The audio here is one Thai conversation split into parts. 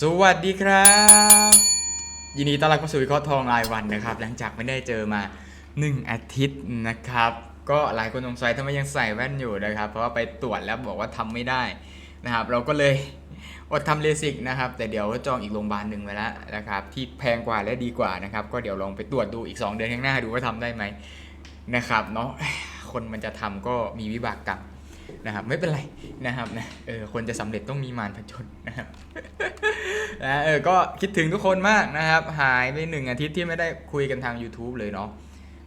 สวัสดีครับ ยินดีต้อนรับเข้าสู่วิเคราะห์ทองรายวันนะครับ หลังจากไม่ได้เจอมา 1 อาทิตย์นะครับ ก็หลายคนสงสัยทำไมยังใส่แว่นอยู่นะครับ เพราะว่าไปตรวจแล้วบอกว่าทำไม่ได้นะครับ เราก็เลยอดทำเลสิกนะครับ แต่เดี๋ยวจองอีกโรงพยาบาลหนึ่งไว้แล้วนะครับ ที่แพงกว่าและดีกว่านะครับ ก็เดี๋ยวลองไปตรวจดูอีก 2 เดือนข้างหน้าดูว่าทำได้ไหมนะครับเนาะคนมันจะทำก็มีวิบากกรรม นะครับไม่เป็นไรนะครับนะเออคนจะสำเร็จต้องมีมารผจญนะครับนะเออก็คิดถึงทุกคนมากนะครับ หายไปหนึ่งอาทิตย์ที่ไม่ได้คุยกันทาง YouTube เลยเนาะ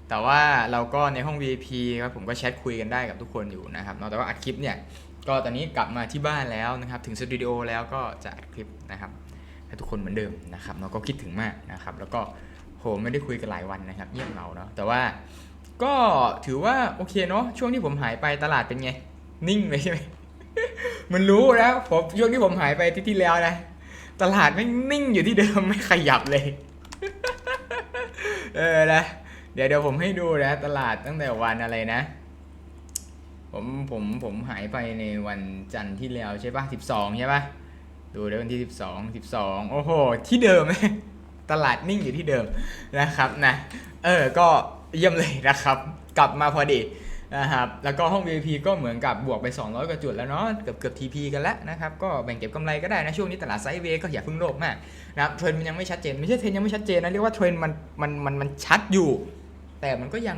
แต่ว่าเราก็ในห้อง VIP ครับผมก็แชทคุยกันได้กับทุกคนอยู่นะครับเนาะแต่ว่าอัดคลิปเนี่ยก็ตอนนี้กลับมาที่บ้านแล้วนะครับ ถึงสตูดิโอแล้วก็จะอัดคลิปนะครับให้ทุกคนเหมือนเดิมนะครับเนาก็คิดถึงมากนะครับ แล้วก็โหไม่ได้คุยกันหลายวันนะครับเงียบเหงาเนาะแต่ว่าก็ถือว่าโอเคเนาะช่วงที่ผมหายไปตลาดเป็นไง นิ่งเลยใช่ไหมมันรู้แล้วผมช่วงที่ผมหายไปที่ที่แล้วนะ ตลาดไม่นิ่งอยู่ที่เดิมไม่ขยับเลย เออนะเดี๋ยวเดี๋ยวผมให้ดูนะ ตลาดตั้งแต่วันอะไรนะ ผมผมผมหายไปในวันจันทร์ที่แล้วใช่ปะสิบสองใช่ปะดูได้วันที่สิบสองสิบสองโอ้โห ที่เดิม ตลาดนิ่งอยู่ที่เดิมนะครับนะ เออ ก็เยี่ยมเลยนะครับ กลับมาพอดี นะครับแล้วก็ห้อง VIP ก็เหมือนกับบวกไป 200 กว่าจุดแล้วเนาะเกือบเกือบ TP กันแล้วนะครับก็แบ่งเก็บกำไรก็ได้นะช่วงนี้ตลาดไซด์เวย์ก็อย่าเพิ่งโลภมากนะครับเทรนมันยังไม่ชัดเจนไม่ใช่เทรนยังไม่ชัดเจนนะเรียกว่าเทรนมันมันมันมันชัดอยู่ แต่มันก็ยัง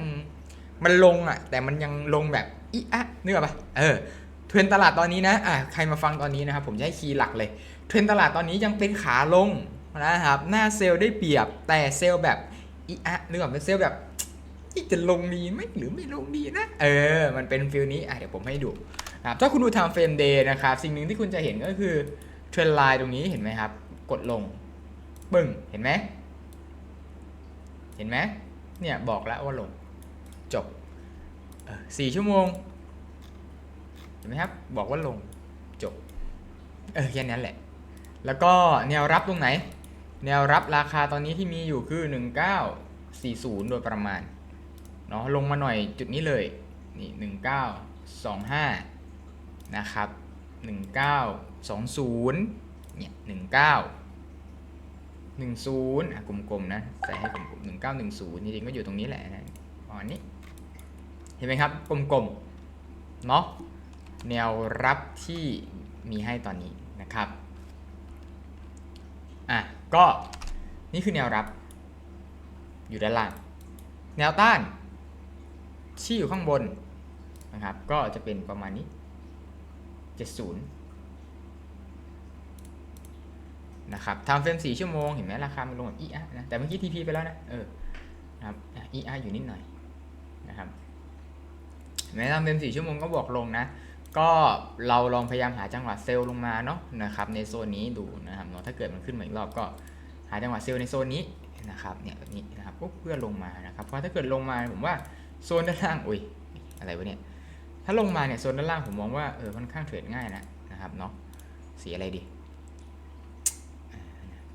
มันลงอะแต่มันยังลงแบบอีอะนึกออกปะเออเทรนตลาดตอนนี้นะอะใครมาฟังตอนนี้นะครับผมจะให้คีย์หลักเลยเทรนตลาดตอนนี้ยังเป็นขาลงนะครับหน้าเซลล์ได้เปรียบแต่เซลล์แบบอีอะนึกออกเป็นเซลล์แบบ ที่จะลงดีไหมหรือไม่ลงดีนะ เออ มันเป็นฟิลนี้อะเดี๋ยวผมให้ดูนะครับถ้าคุณดู time frame day นะครับ สิ่งหนึ่งที่คุณจะเห็นก็คือเทรนไลน์ตรงนี้เห็นไหมครับ กดลงปึ้งเห็นไหมเห็นไหมเนี่ยบอกแล้วว่าลงจบสี่ชั่วโมง เห็นไหมครับ บอกว่าลงจบ เออแค่นั้นแหละ แล้วก็แนวรับตรงไหน แนวรับราคาตอนนี้ที่มีอยู่คือ 1940 โดยประมาณ เนาะลงมาหน่อยจุดนี้เลยนี่1925นะครับ1920เนี่ย19 10อะกลมๆนะใส่ให้กลมๆ1910จริงๆก็อยู่ตรงนี้แหละนะประมาณนี้เห็นไหมครับกลมๆเนาะแนวรับที่มีให้ตอนนี้นะครับอะก็นี่คือแนวรับอยู่ด้านล่าง แนวต้าน ที่อยู่ข้างบนนะครับ ก็จะเป็นประมาณนี้ 70 นะครับทำเฟรม4ชั่วโมง เห็นไหมราคามันลงแบบอีอะนะ แต่เมื่อกี้ TP ไปแล้วนะ เออนะครับอีอะอยู่นิดหน่อยนะครับเห็นไหมทำเฟรม4ชั่วโมงก็บวกลงนะ ก็เราลองพยายามหาจังหวะเซลล์ลงมาเนาะนะครับ ในโซนนี้ดูนะครับเนาะ ถ้าเกิดมันขึ้นมาอีกรอบก็หาจังหวะเซลล์ในโซนนี้นะครับ เนี่ยแบบนี้นะครับปุ๊บเพื่อลงมานะครับ เพราะถ้าเกิดลงมาผมว่า โซนด้านล่างอุ้ยอะไรวะเนี่ยถ้าลงมาเนี่ยโซนด้านล่างผมมองว่าเออค่อนข้างเทรดง่ายนะนะครับเนาะสีอะไรดี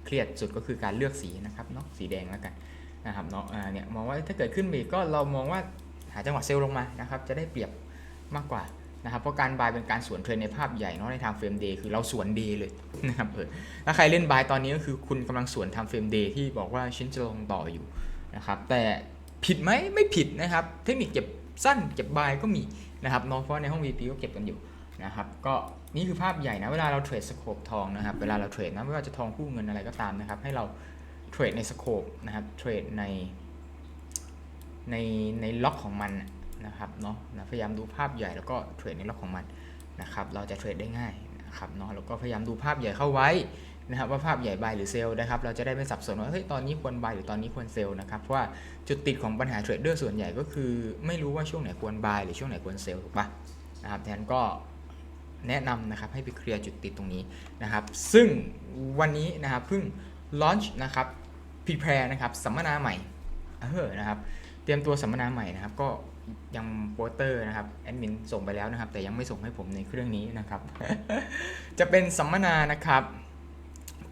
เครียดสุดก็คือการเลือกสีนะครับเนาะสีแดงแล้วกันนะครับเนาะอ่าเนี่ยมองว่าถ้าเกิดขึ้นไปก็เรามองว่าหาจังหวะเซลล์ลงมานะครับจะได้เปรียบมากกว่านะครับเพราะการบายเป็นการสวนเทรนในภาพใหญ่เนาะในทางเฟรมเดย์คือเราสวนเดย์เลยนะครับเออถ้าใครเล่นบายตอนนี้ก็คือคุณกำลังสวนทำเฟรมเดย์ที่บอกว่าฉันจะลงต่ออยู่นะครับแต่ ผิดไหมไม่ผิดนะครับ เทคนิคเก็บสั้นเก็บบายก็มีนะครับนาะเพราะในห้อง VP ก็เก็บกันอยู่นะครับก็นี่คือภาพใหญ่นะเวลาเราเทรดสโคปทองนะครับเวลาเราเทรดนะไม่ว่าจะทองคู่เงินอะไรก็ตามนะครับ ให้เราเทรดในสโคปนะครับเทรดในในในล็อกของมันนะครับเนาะนะพยายามดูภาพใหญ่แล้วก็เทรดในล็อกของมันนะครับ เราจะเทรดได้ง่ายนะครับเนาะแล้วก็พยายามดูภาพใหญ่เข้าไว้ นะครับว่าภาพใหญ่บายหรือเซลล์นะครับเราจะได้ไม่สับสนว่าเฮ้ยตอนนี้ควรบายหรือตอนนี้ควรเซลล์นะครับเพราะว่าจุดติดของปัญหาเทรดเดอร์ส่วนใหญ่ก็คือ ไม่รู้ว่าช่วงไหนควรบายหรือช่วงไหนควรเซลล์ถูกปะนะครับแทนก็แนะนำนะครับให้ไปเคลียร์จุดติดตรงนี้นะครับซึ่งวันนี้นะครับเพิ่งลอนช์นะครับพ r แพร์นะครับสัมมนาใหม่เออนะครับเตรียมตัวสัมมนาใหม่นะครับก็ยังโปสเตอร์นะครับแอดมินส่งไปแล้วนะครับ แต่ยังไม่ส่งให้ผมในเครื่องนี้นะครับ จะเป็นสัมมนานะครับ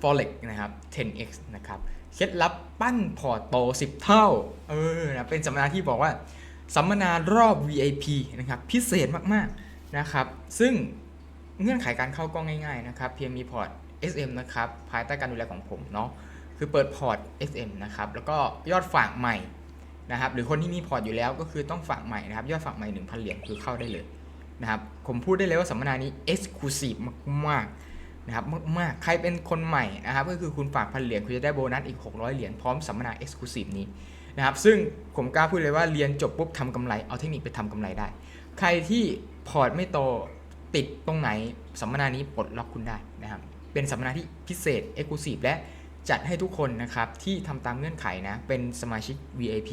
Forex นะครับ 10x นะครับเคล็ดลับปั้นพอร์ตโต 10 เท่าเออนะเป็นสัมมนาที่บอกว่าสัมมนารอบ VIP นะครับพิเศษมากๆนะครับ ซึ่งเงื่อนไขการเข้าก็ง่ายๆนะครับเพียงมีพอร์ต SM นะครับภายใต้การดูแลของผมเนาะคือเปิดพอร์ต SM นะครับแล้วก็ยอดฝากใหม่นะครับหรือคนที่มีพอร์ตอยู่แล้วก็คือต้องฝากใหม่นะครับยอดฝากใหม่ 1,000 เหรียญคือเข้าได้เลยนะครับผมพูดได้เลยว่าสัมมนานี้ Exclusive มากๆ นะครับมากๆ ใครเป็นคนใหม่นะครับก็คือคุณฝากพันเหรียญคุณจะได้โบนัสอีก 600 เหรียญพร้อมสัมมนา Exclusive นี้นะครับซึ่งผมกล้าพูดเลยว่าเรียนจบปุ๊บทำกำไรเอาเทคนิคไปทำกำไรได้ ใครที่พอร์ตไม่โตติดตรงไหนสัมมนานี้ปลดล็อกคุณได้นะครับเป็นสัมมนาที่พิเศษ Exclusive และจัดให้ทุกคนนะครับที่ทำตามเงื่อนไขนะเป็นสมาชิก VIP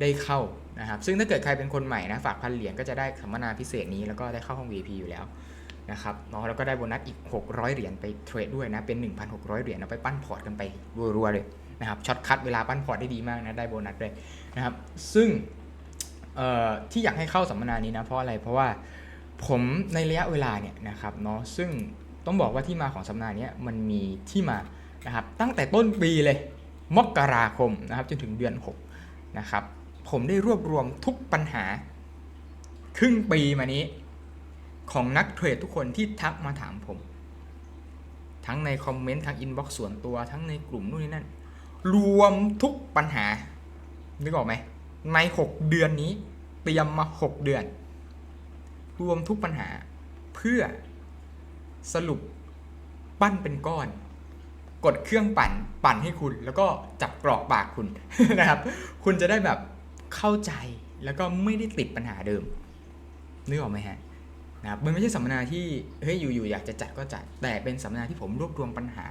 ได้เข้านะครับซึ่งถ้าเกิดใครเป็นคนใหม่นะฝากพันเหรียญก็จะได้สัมมนาพิเศษนี้แล้วก็ได้เข้าห้อง VIP อยู่แล้ว นะครับเนาะแล้วก็ได้โบนัสอีก 600 เหรียญไปเทรดด้วยนะ เป็น 1,600 เหรียญเอาไปปั้นพอร์ตกันไปรัวๆเลยนะครับช็อตคัดเวลาปั้นพอร์ตได้ดีมากนะ ได้โบนัสด้วยนะครับ ซึ่งที่อยากให้เข้าสัมมนานี้นะ เพราะอะไร เพราะว่าผมในระยะเวลาเนี่ยนะครับเนาะ ซึ่งต้องบอกว่าที่มาของสัมมนานี้มันมีที่มานะครับ ตั้งแต่ต้นปีเลย มกราคมนะครับจนถึงเดือน 6 นะครับ ผมได้รวบรวมทุกปัญหาครึ่งปีมานี้ ของนักเทรดทุกคนที่ทักมาถามผม ทั้งในคอมเมนต์ทั้งอินบ็อกซ์ส่วนตัวทั้งในกลุ่มนู่นนี่นั่น รวมทุกปัญหา นึกออกไหม ใน 6 เดือนนี้ เตรียมมา 6 เดือน รวมทุกปัญหาเพื่อสรุปปั้นเป็นก้อน กดเครื่องปั่นปั่นให้คุณ แล้วก็จับกรอกปากคุณนะครับ คุณจะได้แบบเข้าใจแล้วก็ไม่ได้ติดปัญหาเดิมนึกออกไหมฮะ นะครับมันไม่ใช่สัมมนาที่เฮ้ยอยู่ๆอยากจะจัดก็จัด แต่เป็นสัมมนาที่ผมรวบรวมปัญหา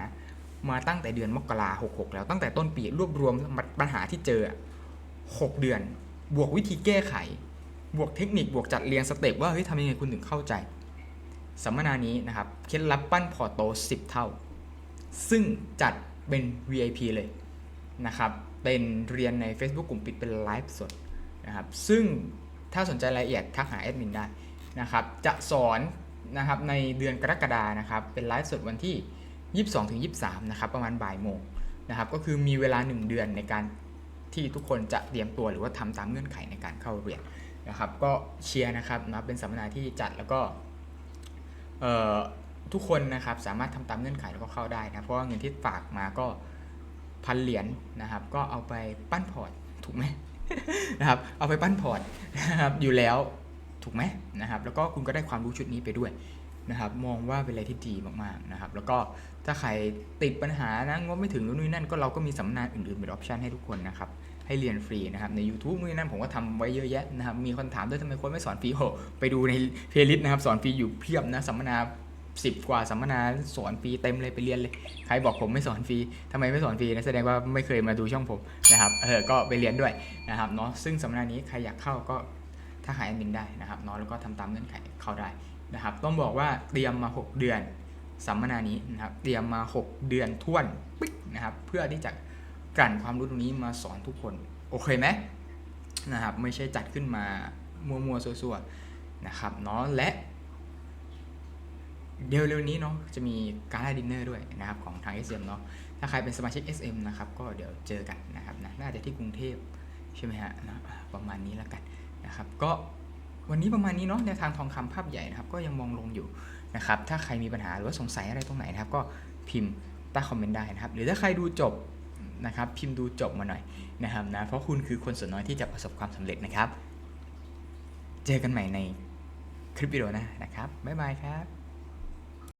มาตั้งแต่เดือนมกราหกหกแล้วตั้งแต่ต้นปีรวบรวมปัญหาที่เจอหกเดือน บวกวิธีแก้ไข บวกเทคนิคบวกจัดเรียงสเต็ปว่าเฮ้ยทำยังไงคุณถึงเข้าใจ สัมมนานี้นะครับเคล็ดลับปั้นพอร์ตโต 10 เท่า ซึ่งจัดเป็น VIP เลยนะครับเป็นเรียนใน Facebook กลุ่มปิดเป็นไลฟ์สดนะครับซึ่งถ้าสนใจรายละเอียดทักหาแอดมินได้ นะครับจะสอนนะครับในเดือนกรกฎานะครับเป็นไลฟ์สดวันที่ 22ถึง23นะครับประมาณบ่ายโมงนะครับก็คือมีเวลา 1 เดือนในการที่ทุกคนจะเตรียมตัวหรือว่าทำตามเงื่อนไขในการเข้าเรียนนะครับก็เชียร์นะครับนะเป็นสัมมนาที่จัดแล้วก็ทุกคนนะครับสามารถทำตามเงื่อนไขแล้วก็เข้าได้นะเพราะว่าเงินที่ฝากมาก็พันเหรียญนะครับก็เอาไปปั้นพอร์ตถูกไหมนะครับเอาไปปั้นพอร์ตนะครับอยู่แล้ว ถูกไหมนะครับ แล้วก็คุณก็ได้ความรู้ชุดนี้ไปด้วยนะครับ มองว่าเป็นอะไรที่ดีมากๆนะครับ แล้วก็ถ้าใครติดปัญหานะงบไม่ถึงนู่นนี่นั่นก็เราก็มีสัมมนาอื่นๆเป็นออปชันให้ทุกคนนะครับ ให้เรียนฟรีนะครับ ใน YouTube นู่นนนั่นผมก็ทำไว้เยอะแยะนะครับ มีคนถามด้วยทำไมคนไม่สอนฟรีโหไปดูในเพลย์ลิสต์นะครับ สอนฟรีอยู่เพียบนะสัมมนา10กว่าสัมมนาสอนฟรีเต็มเลยไปเรียนเลย ใครบอกผมไม่สอนฟรีทำไมไม่สอนฟรีนะแสดงว่าไม่เคยมาดูช่องผมนะครับเออก็ไปเรียนด้วยนะครับเนาะซึ่งสัมมนานี้ใครอยากเข้าก็ ถ้าหายแอดมินได้นะครับเนาะแล้วก็ทำตามเงื่อนไขเข้าได้นะครับ ต้องบอกว่าเตรียมมา 6 เดือนสัมมนานี้นะครับ เตรียมมา 6 เดือนท่วนปิ๊กนะครับ เพื่อที่จะกลั่นความรู้ตรงนี้มาสอนทุกคน โอเคไหมนะครับ ไม่ใช่จัดขึ้นมามัวๆซัวๆนะครับเนาะและเดี๋ยวเร็วนี้เนาะจะมีการ์ดดินเนอร์ด้วยนะครับของทาง SM เนาะถ้าใครเป็นสมาชิก SM นะครับ ก็เดี๋ยวเจอกันนะครับนะน่าจะที่กรุงเทพใช่ไหมฮะนะประมาณนี้แล้วกัน นะครับก็วันนี้ประมาณนี้เนาะในวทางทองคำภาพใหญ่นะครับก็ยังมองลงอยู่นะครับถ้าใครมีปัญหาหรือว่าสงสัยอะไรตรงไหนนะครับ ก็พิมพ์ใต้คอมเมนต์ได้นะครับ หรือถ้าใครดูจบนะครับพิมพ์ดูจบมาหน่อยนะครับนะเพราะคุณคือคนส่วนน้อยที่จะประสบความสำเร็จนะครับ เจอกันใหม่ในคลิปวิดีโอหน้านะครับบ๊ายบายครับ